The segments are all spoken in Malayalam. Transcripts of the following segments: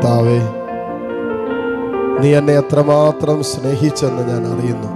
കർത്താവേ നീ എന്നെ എത്രമാത്രം സ്നേഹിച്ചെന്ന് ഞാൻ അറിയുന്നു.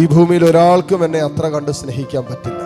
ഈ ഭൂമിയിൽ ഒരാൾക്കും എന്നെ അത്ര കണ്ട് സ്നേഹിക്കാൻ പറ്റില്ല.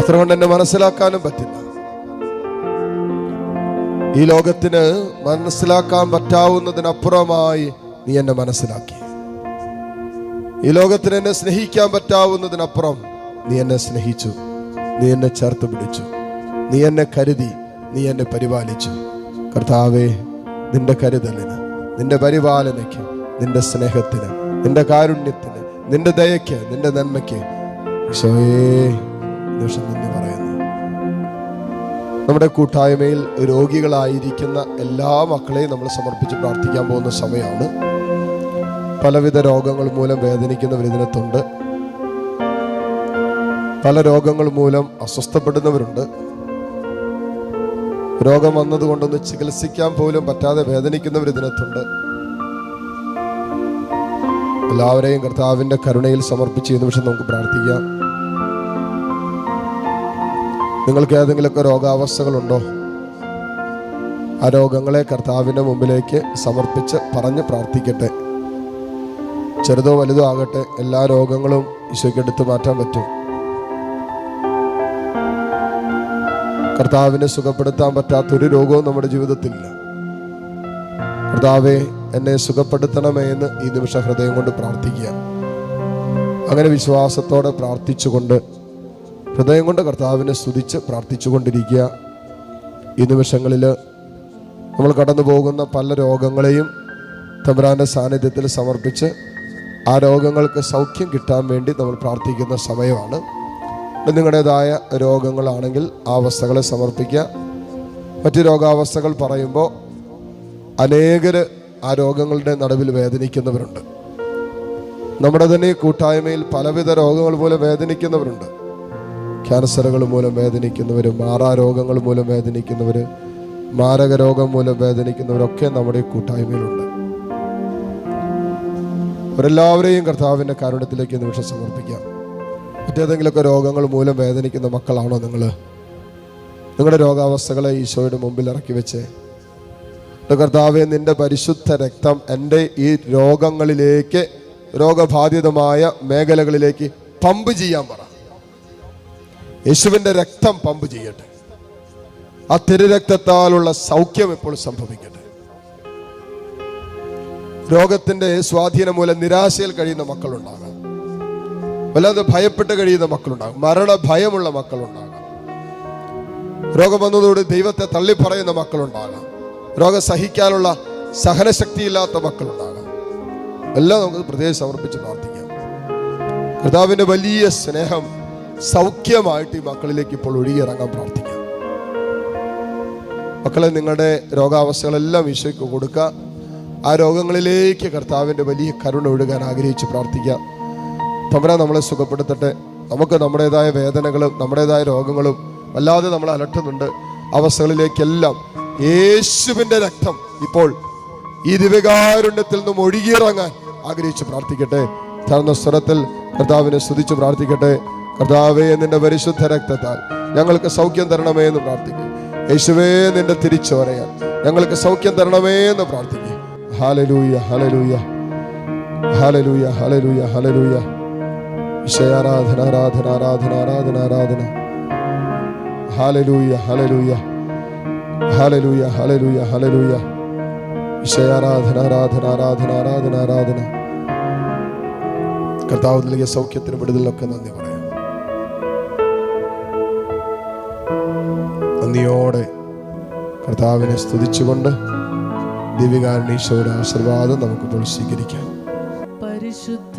അത്ര കൊണ്ട് എന്നെ മനസ്സിലാക്കാനും പറ്റില്ല. ഈ ലോകത്തിന് മനസ്സിലാക്കാൻ പറ്റാവുന്നതിനപ്പുറമായി നീ എന്നെ മനസ്സിലാക്കി. ഈ ലോകത്തിന് എന്നെ സ്നേഹിക്കാൻ പറ്റാവുന്നതിനപ്പുറം നീ എന്നെ സ്നേഹിച്ചു. നീ എന്നെ ചേർത്ത് പിടിച്ചു. നീ എന്നെ കരുതി. നീ എന്നെ പരിപാലിച്ചു. കർത്താവേ നിന്റെ കരുതലിന് നിന്റെ പരിപാലനയ്ക്ക് നിന്റെ സ്നേഹത്തിന് നിന്റെ കാരുണ്യത്തിന് നിന്റെ ദയയ്ക്ക് നിന്റെ നന്മയ്ക്ക് പറയുന്നു. നമ്മുടെ കൂട്ടായ്മയിൽ രോഗികളായിരിക്കുന്ന എല്ലാ മക്കളെയും നമ്മൾ സമർപ്പിച്ച് പ്രാർത്ഥിക്കാൻ പോകുന്ന സമയമാണ്. പലവിധ രോഗങ്ങൾ മൂലം വേദനിക്കുന്നവർ ഇതിനകത്തുണ്ട്. പല രോഗങ്ങൾ മൂലം അസ്വസ്ഥപ്പെടുന്നവരുണ്ട്. രോഗം വന്നതുകൊണ്ടൊന്ന് ചികിത്സിക്കാൻ പോലും പറ്റാതെ വേദനിക്കുന്നവർ ഇതിനകത്തുണ്ട്. എല്ലാവരെയും കർത്താവിന്റെ കരുണയിൽ സമർപ്പിച്ച് ഈ നിമിഷം നമുക്ക് പ്രാർത്ഥിക്കാം. നിങ്ങൾക്ക് ഏതെങ്കിലുമൊക്കെ രോഗാവസ്ഥകളുണ്ടോ? ആ രോഗങ്ങളെ കർത്താവിന്റെ മുമ്പിലേക്ക് സമർപ്പിച്ച് പറഞ്ഞ് പ്രാർത്ഥിക്കട്ടെ. ചെറുതോ വലുതോ ആകട്ടെ എല്ലാ രോഗങ്ങളും ഈശോയ്ക്ക് എടുത്തു മാറ്റാൻ പറ്റും. കർത്താവിനെ സുഖപ്പെടുത്താൻ പറ്റാത്ത ഒരു രോഗവും നമ്മുടെ ജീവിതത്തിലില്ല. കർത്താവെ എന്നെ സുഖപ്പെടുത്തണമേ എന്ന് ഈ നിമിഷം ഹൃദയം കൊണ്ട് പ്രാർത്ഥിക്കുക. അങ്ങനെ വിശ്വാസത്തോടെ പ്രാർത്ഥിച്ചുകൊണ്ട് ഹൃദയം കൊണ്ട് കർത്താവിനെ സ്തുതിച്ച് പ്രാർത്ഥിച്ചുകൊണ്ടിരിക്കുക. ഈ നിമിഷങ്ങളിൽ നമ്മൾ കടന്നു പോകുന്ന പല രോഗങ്ങളെയും തമ്പുരാന്റെ സാന്നിധ്യത്തിൽ സമർപ്പിച്ച് ആ രോഗങ്ങൾക്ക് സൗഖ്യം കിട്ടാൻ വേണ്ടി നമ്മൾ പ്രാർത്ഥിക്കുന്ന സമയമാണ്. നിങ്ങളുടേതായ രോഗങ്ങളാണെങ്കിൽ ആ അവസ്ഥകളെ സമർപ്പിക്കുക. മറ്റ് രോഗാവസ്ഥകൾ പറയുമ്പോൾ അനേകർ ആ രോഗങ്ങളുടെ നടുവിൽ വേദനിക്കുന്നവരുണ്ട്. നമ്മുടെ തന്നെ ഈ കൂട്ടായ്മയിൽ പലവിധ രോഗങ്ങൾ മൂലം വേദനിക്കുന്നവരുണ്ട്. ക്യാൻസറുകൾ മൂലം വേദനിക്കുന്നവർ മാറാ രോഗങ്ങൾ മൂലം വേദനിക്കുന്നവർ മാരക രോഗം മൂലം വേദനിക്കുന്നവരൊക്കെ നമ്മുടെ ഈ കൂട്ടായ്മയിലുണ്ട്. അവരെല്ലാവരെയും കർത്താവിന്റെ കാരുണ്യത്തിലേക്ക് നിമിഷം സമർപ്പിക്കാം. മറ്റേതെങ്കിലുമൊക്കെ രോഗങ്ങൾ മൂലം വേദനിക്കുന്ന മക്കളാണോ നിങ്ങൾ? നിങ്ങളുടെ രോഗാവസ്ഥകളെ ഈശോയുടെ മുമ്പിൽ ഇറക്കി വെച്ചേ. കർത്താവെ നിന്റെ പരിശുദ്ധ രക്തം എന്റെ ഈ രോഗങ്ങളിലേക്ക് രോഗബാധിതമായ മേഖലകളിലേക്ക് പമ്പ് ചെയ്യാൻ പറ. യേശുവിന്റെ രക്തം പമ്പ് ചെയ്യട്ടെ. ആ തിരുരക്തത്താലുള്ള സൗഖ്യം ഇപ്പോൾ സംഭവിക്കട്ടെ. രോഗത്തിന്റെ സ്വാധീനം മൂലം നിരാശയിൽ കഴിയുന്ന മക്കളുണ്ടാകാം. വല്ലാതെ ഭയപ്പെട്ട് കഴിയുന്ന മക്കളുണ്ടാകും. മരണ ഭയമുള്ള മക്കളുണ്ടാകാം. രോഗം വന്നതോട് ദൈവത്തെ തള്ളിപ്പറയുന്ന മക്കളുണ്ടാകാം. രോഗം സഹിക്കാനുള്ള സഹനശക്തി ഇല്ലാത്ത മക്കളുണ്ടാകാം. എല്ലാം നമുക്ക് പ്രത്യേകം സമർപ്പിച്ച് പ്രാർത്ഥിക്കാം. കർത്താവിന്റെ വലിയ സ്നേഹം സൗഖ്യമായിട്ട് ഈ മക്കളിലേക്ക് ഇപ്പോൾ ഒഴുകിയിറങ്ങാൻ പ്രാർത്ഥിക്കാം. മക്കളെ നിങ്ങളുടെ രോഗാവസ്ഥകളെല്ലാം ഈശോയ്ക്ക് കൊടുക്കുക. ആ രോഗങ്ങളിലേക്ക് കർത്താവിന്റെ വലിയ കരുണ ഒഴുകാൻ ആഗ്രഹിച്ച് പ്രാർത്ഥിക്കാം. തമ്പുരാൻ നമ്മളെ സുഖപ്പെടുത്തട്ടെ. നമുക്ക് നമ്മുടേതായ വേദനകളും നമ്മുടേതായ രോഗങ്ങളും വല്ലാതെ നമ്മൾ അലട്ടുന്നുണ്ട്. അവസ്ഥകളിലേക്കെല്ലാം യേശുവിന്റെ രക്തം ഇപ്പോൾ ഈ ദിവ്യകാരുണ്യത്തിൽ നിന്നും ഒഴുകിയിറങ്ങാൻ ആഗ്രഹിച്ച് പ്രാർത്ഥിക്കട്ടെ. തന്ന സ്വരത്തിൽ കർത്താവിനെ സ്തുതിച്ച് പ്രാർത്ഥിക്കട്ടെ. കർത്താവേ നിന്റെ പരിശുദ്ധ രക്തത്താൽ ഞങ്ങൾക്ക് സൗഖ്യം തരണമേ എന്ന് പ്രാർത്ഥിക്കും. യേശുവേ നിന്റെ തിരിച്ചു പറയാൻ ഞങ്ങൾക്ക് സൗഖ്യം തരണമേ എന്ന് പ്രാർത്ഥിക്കും. ഹാലലൂയ ഹലലൂയ ഹാലലൂയ ഹലലൂയ ഹലലൂയ വിഷയാരാധന ആരാധന ആരാധന ആരാധന ആരാധന ഹാലലൂയ ഹലലൂയ ഹലലൂയ ഹലലൂയ ഹലലൂയ വിഷയാരാധന ആരാധന ആരാധന ആരാധന ആരാധന കർത്താവ് നൽകിയ സൗഖ്യത്തിന് വിടുതലൊക്കെ നന്ദി പറയാം. നന്ദിയോടെ കർത്താവിനെ സ്തുതിച്ചുകൊണ്ട് ദിവ്യകാരണീശോയുടെ ആശീർവാദം നമുക്കിപ്പോൾ സ്വീകരിക്കാം. പരിശുദ്ധ